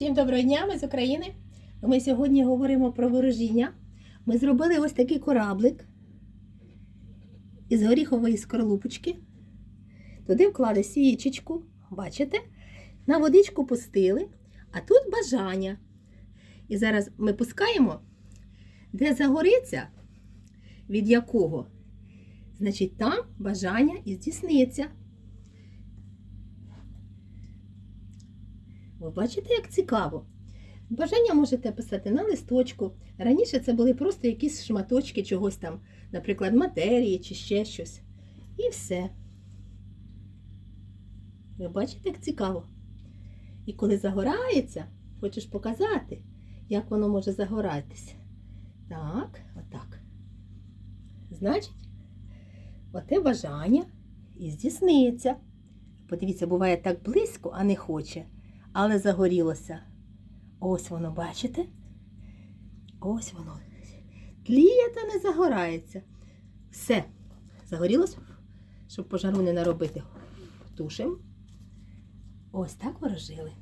Всім доброго дня, ми з України. Ми сьогодні говоримо про ворожіння. Ми зробили ось такий кораблик із горіхової скорлупочки. Туди вклали свічечку, бачите? На водичку пустили, а тут бажання. І зараз ми пускаємо, де загориться, від якого, значить, там бажання і здійсниться. Ви бачите, як цікаво? Бажання можете писати на листочку. Раніше це були просто якісь шматочки чогось там, наприклад, матерії чи ще щось. І все. Ви бачите, як цікаво? І коли загорається, хочеш показати, як воно може загоратися. Так, отак. Значить, оте бажання і здійсниться. Подивіться, буває так близько, а не хоче але загорілося. Ось воно, бачите? Ось воно. Тліє та не загорається. Все, загорілося, щоб пожару не наробити. Тушимо. Ось так ворожили.